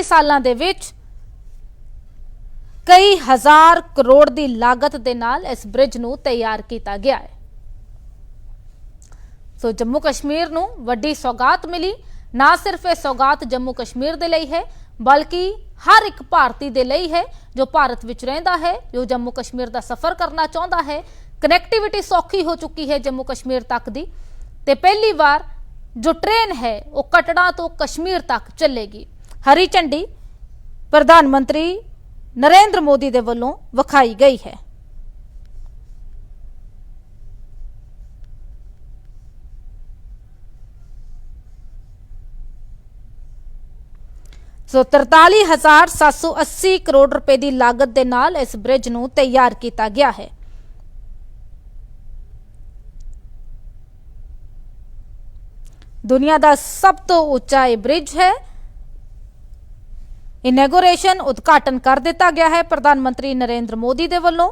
40 ਸਾਲਾਂ ਦੇ ਵਿੱਚ ਕਈ ਹਜ਼ਾਰ ਕਰੋੜ ਦੀ ਲਾਗਤ ਦੇ ਨਾਲ ਇਸ ਬ੍ਰਿਜ ਨੂੰ ਤਿਆਰ ਕੀਤਾ ਗਿਆ ਹੈ। ਸੋ ਜੰਮੂ ਕਸ਼ਮੀਰ ਨੂੰ ਵੱਡੀ ਸੌਗਾਤ ਮਿਲੀ। ਨਾ ਸਿਰਫ ਇਹ ਸੌਗਾਤ ਜੰਮੂ ਕਸ਼ਮੀਰ ਦੇ ਲਈ ਹੈ, ਬਲਕਿ ਹਰ ਇੱਕ ਭਾਰਤੀ ਦੇ ਲਈ ਹੈ ਜੋ ਭਾਰਤ ਵਿੱਚ ਰਹਿੰਦਾ ਹੈ, ਜੋ ਜੰਮੂ ਕਸ਼ਮੀਰ ਦਾ ਸਫ਼ਰ ਕਰਨਾ ਚਾਹੁੰਦਾ ਹੈ। ਕਨੈਕਟੀਵਿਟੀ ਸੌਖੀ ਹੋ ਚੁੱਕੀ ਹੈ ਜੰਮੂ ਕਸ਼ਮੀਰ ਤੱਕ ਦੀ। ਤੇ ਪਹਿਲੀ ਵਾਰ ਜੋ ਟ੍ਰੇਨ ਹੈ, ਉਹ ਕਟੜਾ ਤੋਂ ਕਸ਼ਮੀਰ ਤੱਕ ਚੱਲੇਗੀ। ਹਰੀ ਝੰਡੀ ਪ੍ਰਧਾਨ ਮੰਤਰੀ ਨਰਿੰਦਰ ਮੋਦੀ ਦੇ ਵੱਲੋਂ ਵਿਖਾਈ ਗਈ ਹੈ। ਸੋ 43780 ਕਰੋੜ ਰੁਪਏ ਦੀ ਲਾਗਤ ਦੇ ਨਾਲ ਇਸ ਬ੍ਰਿਜ ਨੂੰ ਤਿਆਰ ਕੀਤਾ ਗਿਆ ਹੈ। ਦੁਨੀਆ ਦਾ ਸਭ ਤੋਂ ਉੱਚਾ ਇਹ ਬ੍ਰਿਜ ਹੈ। ਇਨੈਗੋਰੇਸ਼ਨ ਉਦਘਾਟਨ ਕਰ ਦਿੱਤਾ ਗਿਆ ਹੈ ਪ੍ਰਧਾਨ ਮੰਤਰੀ ਨਰਿੰਦਰ ਮੋਦੀ ਦੇ ਵੱਲੋਂ।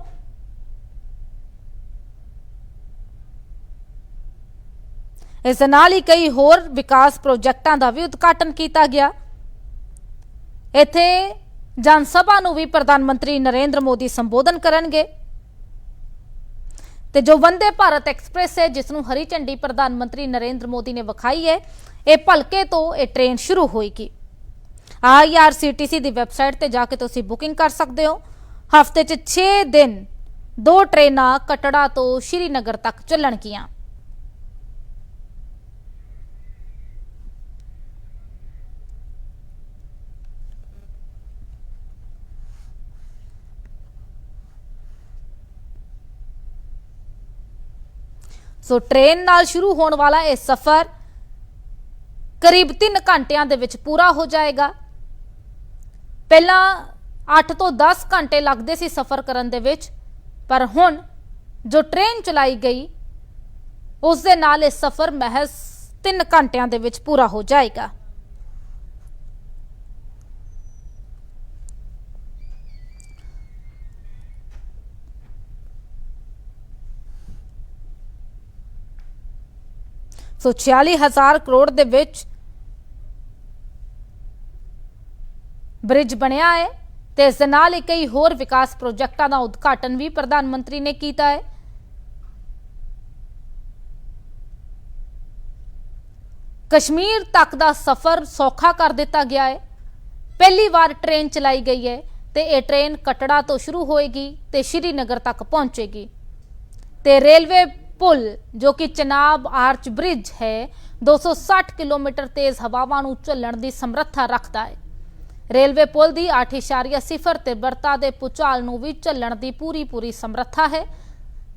ਇਸ ਦੇ ਨਾਲ ਹੀ ਕਈ ਹੋਰ ਵਿਕਾਸ ਪ੍ਰੋਜੈਕਟਾਂ ਦਾ ਵੀ ਉਦਘਾਟਨ ਕੀਤਾ ਗਿਆ। ਇੱਥੇ ਜਨ ਸਭਾ ਨੂੰ ਵੀ ਪ੍ਰਧਾਨ ਮੰਤਰੀ ਨਰਿੰਦਰ ਮੋਦੀ ਸੰਬੋਧਨ ਕਰਨਗੇ। ਤੇ ਜੋ ਵੰਦੇ ਭਾਰਤ ਐਕਸਪ੍ਰੈਸ ਹੈ, ਜਿਸ ਨੂੰ ਹਰੀ ਝੰਡੀ ਪ੍ਰਧਾਨ ਮੰਤਰੀ ਨਰਿੰਦਰ ਮੋਦੀ ਨੇ ਵਿਖਾਈ ਹੈ, ਇਹ ਭਲਕੇ ਤੋਂ ਇਹ ਟ੍ਰੇਨ ਸ਼ੁਰੂ ਹੋਏਗੀ। ਆਈਆਰਸੀਟੀਸੀ ਦੀ ਵੈਬਸਾਈਟ ਤੇ ਜਾ ਕੇ ਤੁਸੀਂ ਬੁਕਿੰਗ ਕਰ ਸਕਦੇ ਹੋ। ਹਫ਼ਤੇ 'ਚ 6 ਦਿਨ ਦੋ ਟ੍ਰੇਨਾਂ ਕਟੜਾ ਤੋਂ ਸ਼੍ਰੀਨਗਰ ਤੱਕ ਚੱਲਣਗੀਆਂ। ਸੋ ਟ੍ਰੇਨ ਨਾਲ ਸ਼ੁਰੂ ਹੋਣ ਵਾਲਾ ਇਹ ਸਫ਼ਰ ਕਰੀਬ 3 ਘੰਟਿਆਂ ਦੇ ਵਿੱਚ ਪੂਰਾ ਹੋ ਜਾਏਗਾ। ਪਹਿਲਾਂ 8 ਤੋਂ 10 ਘੰਟੇ ਲੱਗਦੇ ਸੀ ਸਫ਼ਰ ਕਰਨ ਦੇ ਵਿੱਚ, ਪਰ ਹੁਣ ਜੋ ਟ੍ਰੇਨ ਚਲਾਈ ਗਈ, ਉਸ ਦੇ ਨਾਲ ਇਹ ਸਫ਼ਰ ਮਹਿਜ਼ 3 ਘੰਟਿਆਂ ਦੇ ਵਿੱਚ ਪੂਰਾ ਹੋ ਜਾਏਗਾ। ਸੋ 46000 ਕਰੋੜ ਦੇ ਵਿੱਚ ਬ੍ਰਿਜ ਬਣਿਆ ਹੈ ਤੇ ਇਸ ਦੇ ਨਾਲ ਹੀ ਕਈ ਹੋਰ ਵਿਕਾਸ ਪ੍ਰੋਜੈਕਟਾਂ ਦਾ ਉਦਘਾਟਨ ਵੀ ਪ੍ਰਧਾਨ ਮੰਤਰੀ ਨੇ ਕੀਤਾ ਹੈ। ਕਸ਼ਮੀਰ ਤੱਕ ਦਾ ਸਫ਼ਰ ਸੌਖਾ ਕਰ ਦਿੱਤਾ ਗਿਆ ਹੈ। ਪਹਿਲੀ ਵਾਰ ਟ੍ਰੇਨ ਚਲਾਈ ਗਈ ਹੈ ਤੇ ਇਹ ਟ੍ਰੇਨ ਕਟੜਾ ਤੋਂ ਸ਼ੁਰੂ ਹੋਏਗੀ ਤੇ ਸ਼੍ਰੀਨਗਰ ਤੱਕ ਪਹੁੰਚੇਗੀ। ਤੇ ਰੇਲਵੇ ਪੁਲ, ਜੋ ਕਿ ਚਨਾਬ ਆਰਚ ਬ੍ਰਿਜ ਹੈ 260 ਕਿਲੋਮੀਟਰ ਤੇਜ਼ ਹਵਾਵਾਂ ਨੂੰ ਝੱਲਣ ਦੀ ਸਮਰੱਥਾ ਰੱਖਦਾ ਹੈ। ਰੇਲਵੇ ਪੁਲ ਦੀ 8.0 ਤੀਬਰਤਾ ਦੇ ਪੁਚਾਲ ਨੂੰ ਵੀ ਝੱਲਣ ਦੀ ਪੂਰੀ ਪੂਰੀ ਸਮਰੱਥਾ ਹੈ।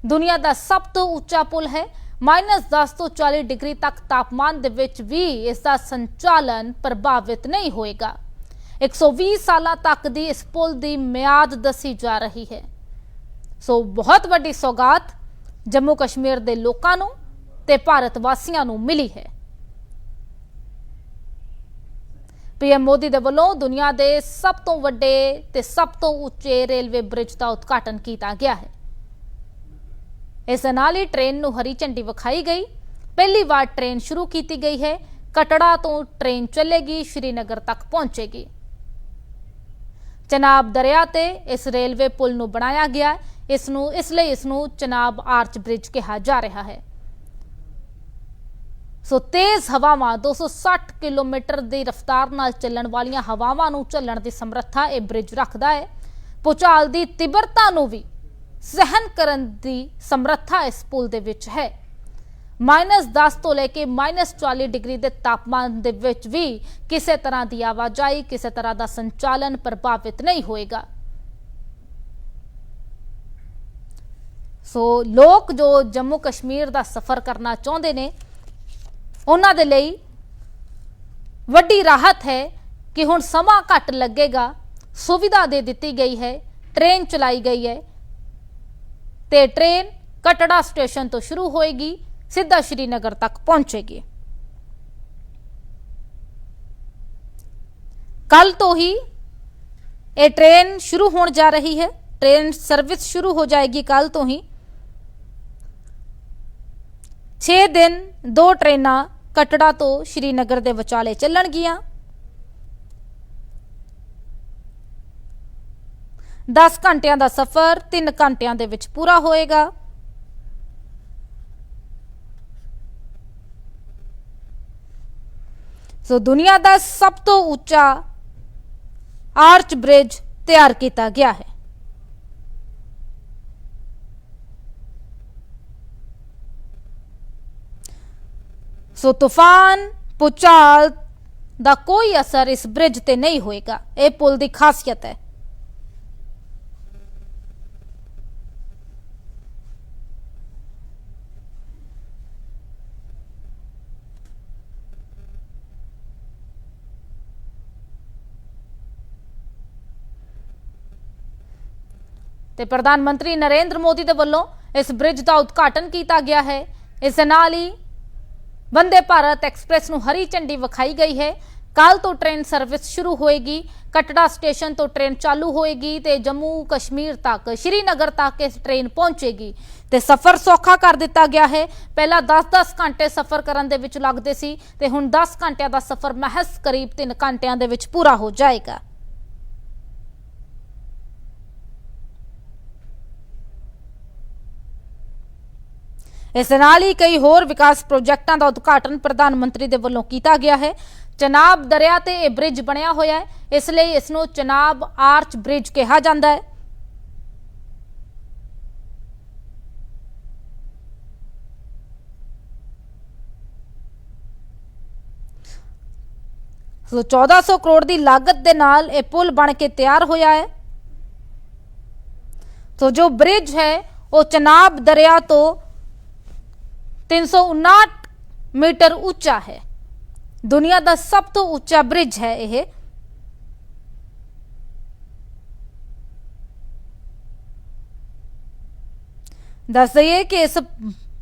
ਦੁਨੀਆ ਦਾ ਸਭ ਤੋਂ ਉੱਚਾ ਪੁਲ ਹੈ। -10 ਤੋਂ 40 ਡਿਗਰੀ ਤੱਕ ਤਾਪਮਾਨ ਦੇ ਵਿੱਚ ਵੀ ਇਸ ਦਾ ਸੰਚਾਲਨ ਪ੍ਰਭਾਵਿਤ ਨਹੀਂ ਹੋਏਗਾ। 120 ਸਾਲਾਂ ਤੱਕ ਦੀ ਇਸ ਪੁਲ ਦੀ ਮਿਆਦ ਦੱਸੀ ਜਾ ਰਹੀ ਹੈ। ਸੋ ਬਹੁਤ ਵੱਡੀ ਸੌਗਾਤ ਜੰਮੂ ਕਸ਼ਮੀਰ ਦੇ ਲੋਕਾਂ ਨੂੰ ਤੇ ਭਾਰਤ ਵਾਸੀਆਂ ਨੂੰ ਮਿਲੀ ਹੈ। ਪੀਐਮ ਮੋਦੀ ਦੇ ਵੱਲੋਂ ਦੁਨੀਆ ਦੇ ਸਭ ਤੋਂ ਵੱਡੇ ਤੇ ਸਭ ਤੋਂ ਉੱਚੇ ਰੇਲਵੇ ਬ੍ਰਿਜ ਦਾ ਉਦਘਾਟਨ ਕੀਤਾ ਗਿਆ ਹੈ। ਇਸ ਦੇ ਨਾਲ ਹੀ ਟ੍ਰੇਨ ਨੂੰ ਹਰੀ ਝੰਡੀ ਵਿਖਾਈ ਗਈ। ਪਹਿਲੀ ਵਾਰ ਟ੍ਰੇਨ ਸ਼ੁਰੂ ਕੀਤੀ ਗਈ ਹੈ। ਕਟੜਾ ਤੋਂ ਟ੍ਰੇਨ ਚੱਲੇਗੀ, ਸ਼੍ਰੀਨਗਰ ਤੱਕ ਪਹੁੰਚੇਗੀ। ਚਨਾਬ ਦਰਿਆ ਤੇ ਇਸ ਰੇਲਵੇ ਪੁਲ ਨੂੰ ਬਣਾਇਆ ਗਿਆ। ਇਸ ਨੂੰ, ਇਸ ਲਈ ਇਸ ਨੂੰ ਚਨਾਬ ਆਰਚ ਬ੍ਰਿਜ ਕਿਹਾ ਜਾ ਰਿਹਾ ਹੈ। ਸੋ ਤੇਜ਼ ਹਵਾਵਾਂ 260 ਕਿਲੋਮੀਟਰ ਦੀ ਰਫ਼ਤਾਰ ਨਾਲ ਚੱਲਣ ਵਾਲੀਆਂ ਹਵਾਵਾਂ ਨੂੰ ਝੱਲਣ ਦੀ ਸਮਰੱਥਾ ਇਹ ਬ੍ਰਿਜ ਰੱਖਦਾ ਹੈ। ਪੁਚਾਲ ਦੀ ਤੀਬਰਤਾ ਨੂੰ ਵੀ ਸਹਿਨ ਕਰਨ ਦੀ ਸਮਰੱਥਾ ਇਸ ਪੁਲ ਦੇ ਵਿੱਚ ਹੈ। -10 ਤੋਂ ਲੈ ਕੇ -40 ਡਿਗਰੀ ਦੇ ਤਾਪਮਾਨ ਦੇ ਵਿੱਚ ਵੀ ਕਿਸੇ ਤਰ੍ਹਾਂ ਦੀ ਆਵਾਜਾਈ, ਕਿਸੇ ਤਰ੍ਹਾਂ ਦਾ ਸੰਚਾਲਨ ਪ੍ਰਭਾਵਿਤ ਨਹੀਂ ਹੋਏਗਾ। ਸੋ ਲੋਕ ਜੋ ਜੰਮੂ ਕਸ਼ਮੀਰ ਦਾ ਸਫ਼ਰ ਕਰਨਾ ਚਾਹੁੰਦੇ ਨੇ ਉਹਨਾਂ ਦੇ ਲਈ ਵੱਡੀ ਰਾਹਤ ਹੈ ਕਿ ਹੁਣ ਸਮਾਂ ਘੱਟ ਲੱਗੇਗਾ, ਸੁਵਿਧਾ ਦੇ ਦਿੱਤੀ ਗਈ ਹੈ, ਟ੍ਰੇਨ ਚਲਾਈ ਗਈ ਹੈ ਤੇ ਟ੍ਰੇਨ ਕਟੜਾ ਸਟੇਸ਼ਨ ਤੋਂ ਸ਼ੁਰੂ ਹੋਏਗੀ, ਸਿੱਧਾ ਸ਼੍ਰੀਨਗਰ ਤੱਕ ਪਹੁੰਚੇਗੀ। ਕੱਲ ਤੋਂ ਹੀ ਇਹ ਟ੍ਰੇਨ ਸ਼ੁਰੂ ਹੋਣ ਜਾ ਰਹੀ ਹੈ, ਟ੍ਰੇਨ ਸਰਵਿਸ ਸ਼ੁਰੂ ਹੋ ਜਾਏਗੀ ਕੱਲ ਤੋਂ ਹੀ। 6 ਦਿਨ ਦੋ ਟ੍ਰੇਨਾਂ ਕਟੜਾ ਤੋਂ ਸ਼੍ਰੀਨਗਰ ਦੇ ਵਿਚਾਲੇ ਚੱਲਣਗੀਆਂ। 10 ਘੰਟਿਆਂ ਦਾ ਸਫ਼ਰ 3 ਘੰਟਿਆਂ ਦੇ ਵਿੱਚ ਪੂਰਾ ਹੋਏਗਾ। ਸੋ ਦੁਨੀਆ ਦਾ ਸਭ ਤੋਂ ਉੱਚਾ ਆਰਚ ਬ੍ਰਿਜ ਤਿਆਰ ਕੀਤਾ ਗਿਆ ਹੈ। ਸੋ ਤੂਫਾਨ ਪੁਚਾਲ ਦਾ ਕੋਈ ਅਸਰ ਇਸ ਬ੍ਰਿਜ ਤੇ ਨਹੀਂ ਹੋਏਗਾ। ਇਹ ਪੁਲ ਦੀ ਖਾਸੀਅਤ ਹੈ। ਤੇ ਪ੍ਰਧਾਨ ਮੰਤਰੀ ਨਰਿੰਦਰ ਮੋਦੀ ਦੇ ਵੱਲੋਂ ਇਸ ਬ੍ਰਿਜ ਦਾ ਉਦਘਾਟਨ ਕੀਤਾ ਗਿਆ ਹੈ। ਇਸ ਦੇ ਨਾਲ ਹੀ ਵੰਦੇ ਭਾਰਤ ਐਕਸਪ੍ਰੈਸ ਨੂੰ ਹਰੀ ਝੰਡੀ ਵਿਖਾਈ ਗਈ ਹੈ। ਕੱਲ ਤੋਂ ਟ੍ਰੇਨ ਸਰਵਿਸ ਸ਼ੁਰੂ ਹੋਏਗੀ। ਕਟੜਾ ਸਟੇਸ਼ਨ ਤੋਂ ਟ੍ਰੇਨ ਚਾਲੂ ਹੋਏਗੀ ਤੇ ਜੰਮੂ ਕਸ਼ਮੀਰ ਤੱਕ, ਸ਼੍ਰੀਨਗਰ ਤੱਕ ਇਸ ਟ੍ਰੇਨ ਪਹੁੰਚੇਗੀ। ਤੇ ਸਫ਼ਰ ਸੌਖਾ ਕਰ ਦਿੱਤਾ ਗਿਆ ਹੈ। ਪਹਿਲਾਂ 10-10 ਘੰਟੇ ਸਫ਼ਰ ਕਰਨ ਦੇ ਵਿੱਚ ਲੱਗਦੇ ਸੀ ਤੇ ਹੁਣ 10 ਘੰਟਿਆਂ ਦਾ ਸਫ਼ਰ ਮਹਿਜ਼ ਕਰੀਬ 3 ਘੰਟਿਆਂ ਦੇ ਵਿੱਚ ਪੂਰਾ ਹੋ ਜਾਏਗਾ। ਇਸ ਦੇ ਨਾਲ ਹੀ ਕਈ ਹੋਰ ਵਿਕਾਸ ਪ੍ਰੋਜੈਕਟਾਂ ਦਾ ਉਦਘਾਟਨ ਪ੍ਰਧਾਨ ਮੰਤਰੀ ਦੇ ਵੱਲੋਂ ਕੀਤਾ ਗਿਆ ਹੈ। ਚਨਾਬ ਦਰਿਆ ਤੇ ਇਹ ਬ੍ਰਿਜ ਬਣਿਆ ਹੋਇਆ ਹੈ। ਇਸ ਲਈ ਇਸ ਨੂੰ ਚਨਾਬ ਆਰਚ ਬ੍ਰਿਜ ਕਿਹਾ ਜਾਂਦਾ ਹੈ। ਸੋ 1400 ਕਰੋੜ ਦੀ ਲਾਗਤ ਦੇ ਨਾਲ ਇਹ ਪੁਲ ਬਣ ਕੇ ਤਿਆਰ ਹੋਇਆ ਹੈ। ਸੋ ਜੋ ਬ੍ਰਿਜ ਹੈ, ਉਹ ਚਨਾਬ ਦਰਿਆ ਤੋਂ 359 ਮੀਟਰ ਉੱਚਾ ਹੈ। ਦੁਨੀਆ ਦਾ ਸਭ ਤੋਂ ਉੱਚਾ ਬ੍ਰਿਜ ਹੈ ਇਹ। ਦੱਸ ਦਈਏ ਕਿ ਇਸ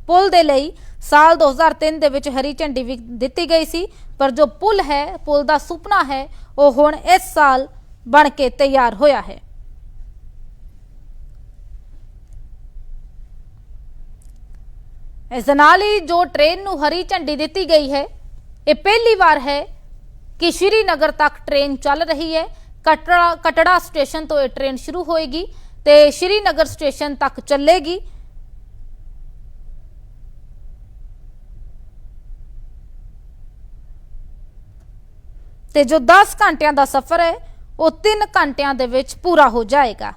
ਪੁਲ ਦੇ ਲਈ ਸਾਲ 2003 ਦੇ ਵਿੱਚ ਹਰੀ ਝੰਡੀ ਵੀ ਦਿੱਤੀ ਗਈ ਸੀ, ਪਰ ਜੋ ਪੁਲ ਹੈ, ਪੁਲ ਦਾ ਸੁਪਨਾ ਹੈ, ਉਹ ਹੁਣ ਇਸ ਸਾਲ ਬਣ ਕੇ ਤਿਆਰ ਹੋਇਆ ਹੈ। ਇਸ ਦੇ ਨਾਲ ਹੀ ਜੋ ਟ੍ਰੇਨ ਨੂੰ ਹਰੀ ਝੰਡੀ ਦਿੱਤੀ ਗਈ ਹੈ, ਇਹ ਪਹਿਲੀ ਵਾਰ ਹੈ ਕਿ ਸ਼੍ਰੀਨਗਰ ਤੱਕ ਟ੍ਰੇਨ ਚੱਲ ਰਹੀ ਹੈ। ਕਟੜਾ ਕਟੜਾ ਸਟੇਸ਼ਨ ਤੋਂ ਇਹ ਟ੍ਰੇਨ ਸ਼ੁਰੂ ਹੋਏਗੀ ਤੇ ਸ਼੍ਰੀਨਗਰ ਸਟੇਸ਼ਨ ਤੱਕ ਚੱਲੇਗੀ। ਤੇ ਜੋ 10 ਘੰਟਿਆਂ ਦਾ ਸਫ਼ਰ ਹੈ, ਉਹ 3 ਘੰਟਿਆਂ ਦੇ ਵਿੱਚ ਪੂਰਾ ਹੋ ਜਾਏਗਾ।